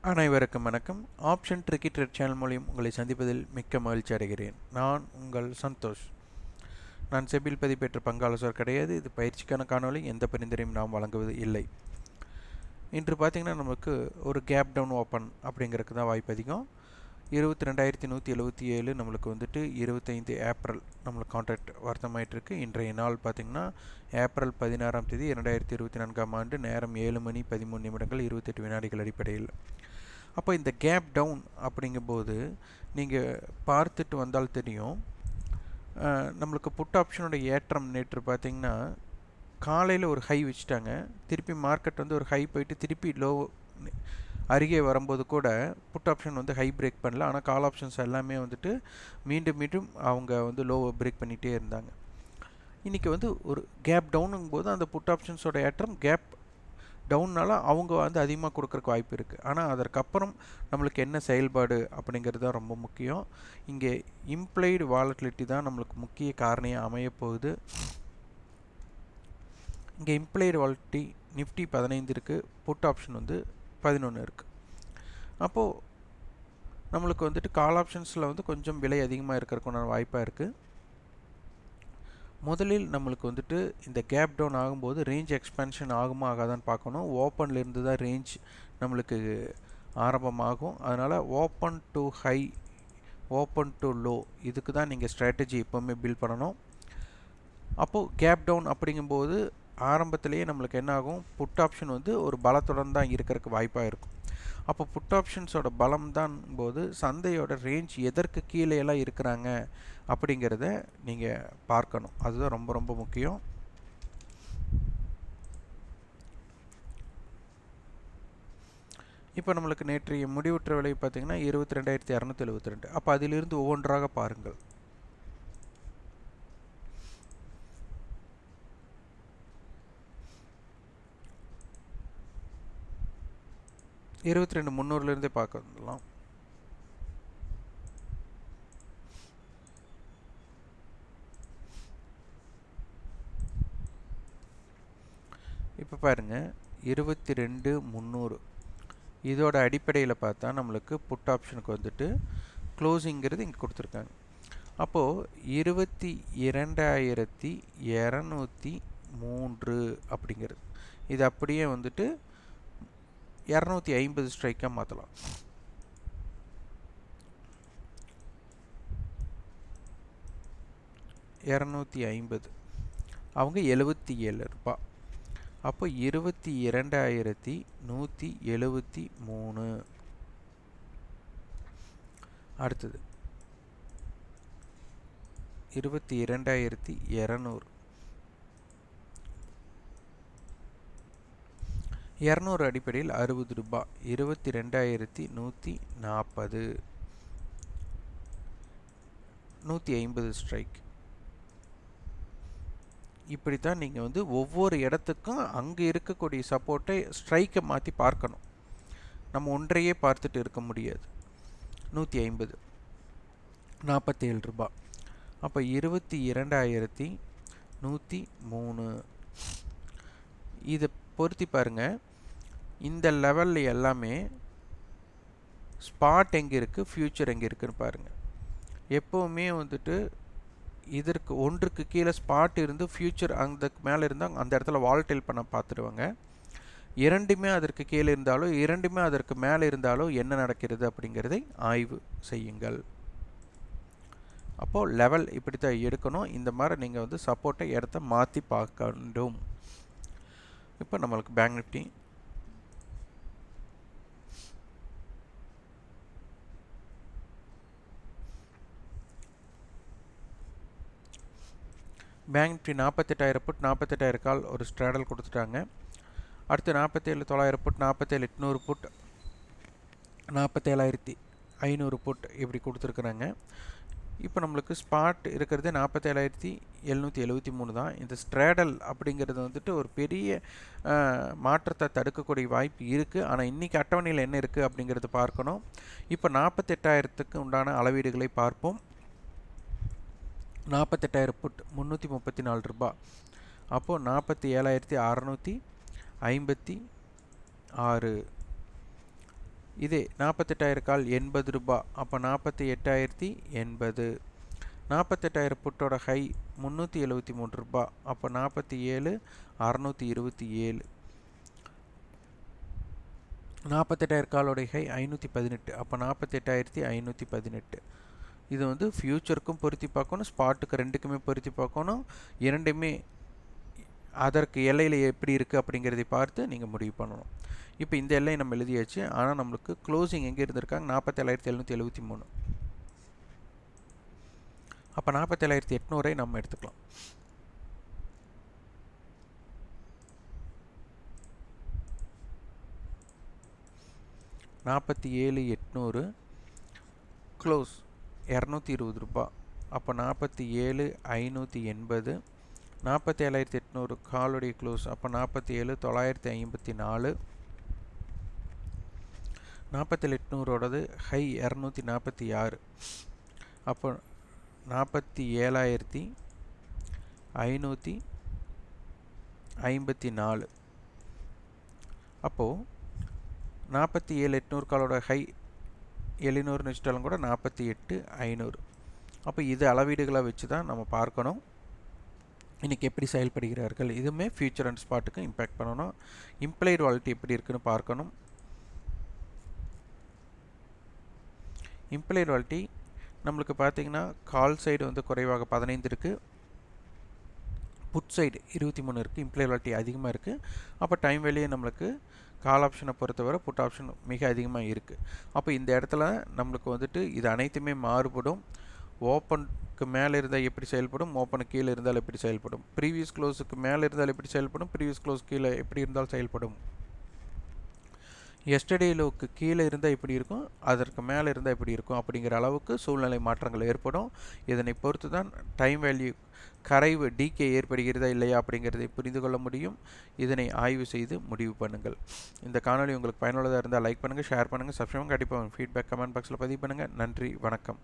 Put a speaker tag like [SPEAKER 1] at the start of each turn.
[SPEAKER 1] அனைவருக்கும் வணக்கம். Option tricky thread channel மூலியம் உங்களை சந்திப்பதில் மிக்க மகிழ்ச்சி அடைகிறேன். நான் உங்கள் சந்தோஷ். நான் செபில் பதிப்பேற்ற பங்காளர் கிடையாது. இது பயிற்சிக்கான காணொலி எந்த பரிந்துரையும் நாம் வழங்குவது இல்லை. இன்று பார்த்திங்கன்னா நமக்கு ஒரு கேப் டவுன் ஓப்பன் அப்படிங்கிறதுக்கு தான் வாய்ப்பு அதிகம். இருபத்தி ரெண்டாயிரத்தி நூற்றி எழுபத்தி ஏழு நம்மளுக்கு வந்துட்டு இருபத்தைந்து ஏப்ரல் நம்மளுக்கு கான்ட்ராக்ட் வர்த்தமாயிட்டிருக்கு. இன்றைய நாள் பார்த்திங்கன்னா ஏப்ரல் பதினாறாம் தேதி இரண்டாயிரத்தி இருபத்தி நான்காம் ஆண்டு நேரம் ஏழு மணி பதிமூணு நிமிடங்கள் இருபத்தெட்டு வினாடிகள் அடிப்படையில். அப்போ இந்த கேப் டவுன் அப்படிங்கும்போது நீங்கள் பார்த்துட்டு வந்தால் தெரியும் நம்மளுக்கு புட் ஆப்ஷனோட ஏற்றம் நேற்று பார்த்திங்கன்னா காலையில் ஒரு ஹை வச்சுட்டாங்க. திருப்பி மார்க்கெட் வந்து ஒரு ஹை போயிட்டு திருப்பி லோ அருகே வரும்போது கூட புட் ஆப்ஷன் வந்து ஹை பிரேக் பண்ணல. ஆனால் கால் ஆப்ஷன்ஸ் எல்லாமே வந்துட்டு மீண்டும் மீண்டும் அவங்க வந்து லோவை பிரேக் பண்ணிகிட்டே இருந்தாங்க. இன்றைக்கி வந்து ஒரு கேப் டவுனுங்கும் போது அந்த புட் ஆப்ஷன்ஸோட ஏற்றம் கேப் டவுன்னால அவங்க வந்து அதிகமாக கொடுக்குறக்கு வாய்ப்பு இருக்குது ஆனால் அதற்கப்புறம் நம்மளுக்கு என்ன செயல்பாடு அப்படிங்கிறது தான் ரொம்ப முக்கியம். இங்கே இம்ப்ளைடு வாலட்டிலிட்டி தான் நம்மளுக்கு முக்கிய காரணியாக அமையப்போகுது இங்கே இம்ப்ளைடு வாலட்டி நிஃப்டி பதினைந்து இருக்குது புட் ஆப்ஷன் வந்து பதினொன்று இருக்குது அப்போது நம்மளுக்கு வந்துட்டு கால் ஆப்ஷன்ஸில் வந்து கொஞ்சம் விலை அதிகமாக இருக்கிறதுக்கான வாய்ப்பாக இருக்குது முதலில் நம்மளுக்கு வந்துட்டு இந்த கேப் டவுன் ஆகும்போது ரேஞ்ச் எக்ஸ்பென்ஷன் ஆகுமா ஆகாதான்னு பார்க்கணும். ஓப்பன்லேருந்து தான் ரேஞ்ச் நம்மளுக்கு ஆரம்பமாகும். அதனால் open to high open to low இதுக்கு தான் நீங்கள் ஸ்ட்ராட்டஜி எப்போவுமே பில்ட் பண்ணணும். அப்போது கேப் டவுன் அப்படிங்கும்போது ஆரம்பத்திலேயே நம்மளுக்கு என்ன ஆகும்? புட் ஆப்ஷன் வந்து ஒரு பலத்துடன் தான் இருக்கிறதுக்கு வாய்ப்பாக இருக்கும். அப்போ புட் ஆப்ஷன்ஸோட பலம் தான் போது சந்தையோட ரேஞ்ச் எதற்கு கீழேலாம் இருக்கிறாங்க அப்படிங்கிறத நீங்கள் பார்க்கணும். அதுதான் ரொம்ப ரொம்ப முக்கியம். இப்போ நம்மளுக்கு நேற்றைய முடிவுற்ற விலை பார்த்திங்கன்னா இருபத்தி ரெண்டாயிரத்தி இரநூத்தி எழுபத்தி ரெண்டு. அப்போ அதிலிருந்து ஒவ்வொன்றாக பாருங்கள். இருபத்தி ரெண்டு முந்நூறுலேருந்தே பார்க்கலாம் இப்போ பாருங்கள் இருபத்தி ரெண்டு முந்நூறு இதோட அடிப்படையில் பார்த்தா நம்மளுக்கு புட் ஆப்ஷனுக்கு வந்துட்டு க்ளோஸிங்கிறது இங்கே கொடுத்துருக்காங்க. அப்போது இருபத்தி இரண்டாயிரத்தி இரநூத்தி மூன்று அப்படிங்கிறது. இது அப்படியே வந்துட்டு இரநூத்தி ஐம்பது ஸ்ட்ரைக்காக மாற்றலாம் இரநூத்தி ஐம்பது. அவங்க எழுபத்தி ஏழு ரூபா அப்போ இருபத்தி இரண்டாயிரத்தி நூற்றி எழுபத்தி மூணு. அடுத்தது. இருபத்தி இரண்டாயிரத்தி இரநூறு. இரநூறு அடிப்படையில் அறுபது ரூபாய் இருபத்தி ரெண்டாயிரத்தி நூற்றி நாற்பது. நூற்றி ஐம்பது ஸ்ட்ரைக் இப்படி தான் நீங்கள் வந்து ஒவ்வொரு இடத்துக்கும் அங்கே இருக்கக்கூடிய சப்போர்ட்டை ஸ்ட்ரைக்கை மாற்றி பார்க்கணும். நம்ம ஒன்றையே பார்த்துட்டு இருக்க முடியாது. நூற்றி ஐம்பது. நாற்பத்தேழு ரூபாய் அப்போ இருபத்தி இரண்டாயிரத்தி நூற்றி மூணு. இதை பொருத்தி பாருங்கள் இந்த லெவலில் எல்லாமே ஸ்பாட் எங்கே இருக்குது ஃப்யூச்சர் எங்கே இருக்குதுன்னு பாருங்கள் எப்போவுமே வந்துட்டு இதற்கு ஒன்றுக்கு கீழே ஸ்பாட் இருந்து ஃப்யூச்சர் அந்த மேலே இருந்தால் அந்த இடத்துல வால்டைல் பண்ண பார்த்துருவாங்க. இரண்டுமே அதற்கு கீழே இருந்தாலும் இரண்டுமே அதற்கு மேலே இருந்தாலும் என்ன நடக்கிறது அப்படிங்கிறதை ஆய்வு செய்யுங்கள். அப்போது லெவல் இப்படி தான் எடுக்கணும். இந்த மாதிரி நீங்கள் வந்து சப்போர்ட்டை இடத்த மாற்றி பார்க்க வேண்டும் இப்போ நம்மளுக்கு பேங்க் நிஃப்டி பேங்க் நிஃப்டி நாற்பத்தெட்டாயிரம் புட் நாற்பத்தெட்டாயிரம் கால் ஒரு ஸ்ட்ராடல் கொடுத்துட்டாங்க. அடுத்து நாற்பத்தேழு தொள்ளாயிரம் புட் நாற்பத்தேழு எட்நூறு புட் நாற்பத்தேழாயிரத்தி ஐநூறு புட் இப்படி கொடுத்துருக்குறாங்க. இப்போ நம்மளுக்கு ஸ்பாட் இருக்கிறது நாற்பத்தேழாயிரத்தி எழுநூற்றி எழுபத்தி மூணு தான். இந்த ஸ்ட்ராடல் அப்படிங்கிறது வந்துட்டு ஒரு பெரிய மாற்றத்தை தடுக்கக்கூடிய வாய்ப்பு இருக்குது ஆனால் இன்றைக்கி அட்டவணையில் என்ன இருக்குது அப்படிங்கிறத பார்க்கணும். இப்போ நாற்பத்தெட்டாயிரத்துக்கு உண்டான அளவீடுகளை பார்ப்போம். நாற்பத்தெட்டாயிரம் புட் முந்நூற்றி முப்பத்தி நாலு ரூபா. அப்போது நாற்பத்தி ஏழாயிரத்தி அறநூற்றி ஐம்பத்தி ஆறு. இதே நாற்பத்தெட்டாயிரம் கால் எண்பது ரூபாய் அப்போ நாற்பத்தி எட்டாயிரத்தி எண்பது. நாற்பத்தெட்டாயிரம் புட்டோட ஹை முந்நூற்றி எழுபத்தி மூணு ரூபா. அப்போ நாற்பத்தி ஏழு அறநூற்றி இருபத்தி ஏழு. நாற்பத்தெட்டாயிரம் காலோடைய ஹை ஐநூற்றி பதினெட்டு. அப்போ நாற்பத்தெட்டாயிரத்தி ஐநூற்றி பதினெட்டு. இது வந்து ஃப்யூச்சருக்கும் பொருத்தி பார்க்கணும் ஸ்பாட்டுக்கு ரெண்டுக்குமே பொருத்தி பார்க்கணும். இரண்டுமே அதற்கு எல்லையில் எப்படி இருக்குது அப்படிங்கிறதை பார்த்து நீங்கள் முடிவு பண்ணணும். இப்போ இந்த எல்லையை நம்ம எழுதியாச்சு. ஆனால் நம்மளுக்கு க்ளோசிங் எங்கே இருந்திருக்காங்க? நாற்பத்தேழாயிரத்தி எழுநூற்றி எழுபத்தி மூணு. அப்போ நாற்பத்தேழாயிரத்தி எட்நூறை நம்ம எடுத்துக்கலாம். நாற்பத்தி ஏழு எட்நூறு. க்ளோஸ் இரநூத்தி இருபது ரூபா. அப்போ நாற்பத்தி ஏழு ஐநூற்றி எண்பது நாற்பத்தி ஏழாயிரத்தி எட்நூறு காலுடைய க்ளோஸ் அப்போ நாற்பத்தி ஏழு தொள்ளாயிரத்தி ஐம்பத்தி நாலு நாற்பத்தேழு எட்நூறோடது ஹை இரநூத்தி நாற்பத்தி ஆறு. அப்போ நாற்பத்தி ஏழாயிரத்தி ஐநூற்றி ஐம்பத்தி நாலு. அப்போது நாற்பத்தி ஏழு எட்நூறு காலோட ஹை எழுநூறுன்னு வச்சுட்டாலும் கூட நாற்பத்தி எட்டு ஐநூறு. அப்போ இது அளவீடுகளை வச்சு தான் நம்ம பார்க்கணும். இன்றைக்கி எப்படி செயல்படுகிறார்கள் இதுவுமே ஃபியூச்சர் அண்ட் ஸ்பாட்டுக்கு இம்பேக்ட் பண்ணணும். இம்ப்ளைடு வாலிட்டி எப்படி இருக்குன்னு பார்க்கணும். இம்ப்ளைடு வாலிட்டி நம்மளுக்கு பார்த்தீங்கன்னா கால் சைடு வந்து குறைவாக பதினைந்து இருக்குது புட் சைடு இருபத்தி மூணு இருக்குது இம்ப்ளைடு அதிகமாக இருக்குது அப்போ டைம் வேலையே நம்மளுக்கு கால் ஆப்ஷனை பொறுத்தவரை புட் ஆப்ஷன் மிக அதிகமாக இருக்குது அப்போ இந்த இடத்துல நம்மளுக்கு வந்துட்டு இது அனைத்துமே மாறுபடும். ஓப்பனுக்கு மேலே இருந்தால் எப்படி செயல்படும்? ஓப்பனுக்கு கீழே இருந்தால் எப்படி செயல்படும்? ப்ரீவியஸ் க்ளோஸுக்கு மேலே இருந்தால் எப்படி செயல்படும்? ப்ரீவியஸ் க்ளோஸ் கீழே எப்படி இருந்தால் செயல்படும்? எஸ்டர்டே லோக்கு கீழே இருந்தால் எப்படி இருக்கும் அதற்கு மேலே இருந்தால் இப்படி இருக்கும் அப்படிங்கிற அளவுக்கு சூழ்நிலை மாற்றங்கள் ஏற்படும். இதனை பொறுத்து தான் டைம் வேல்யூ கரைவு டிகே ஏற்படுகிறதா இல்லையா அப்படிங்கிறதை புரிந்து கொள்ள முடியும். இதனை ஆய்வு செய்து முடிவு பண்ணுங்கள். இந்த காணொலி உங்களுக்கு பயனுள்ளதாக இருந்தால் லைக் பண்ணுங்கள் ஷேர் பண்ணுங்கள் சப்ஸ்கிரைப் கண்டிப்பாக ஃபீட்பேக் கமெண்ட் பாக்ஸில் பதிவு பண்ணுங்கள் நன்றி வணக்கம்.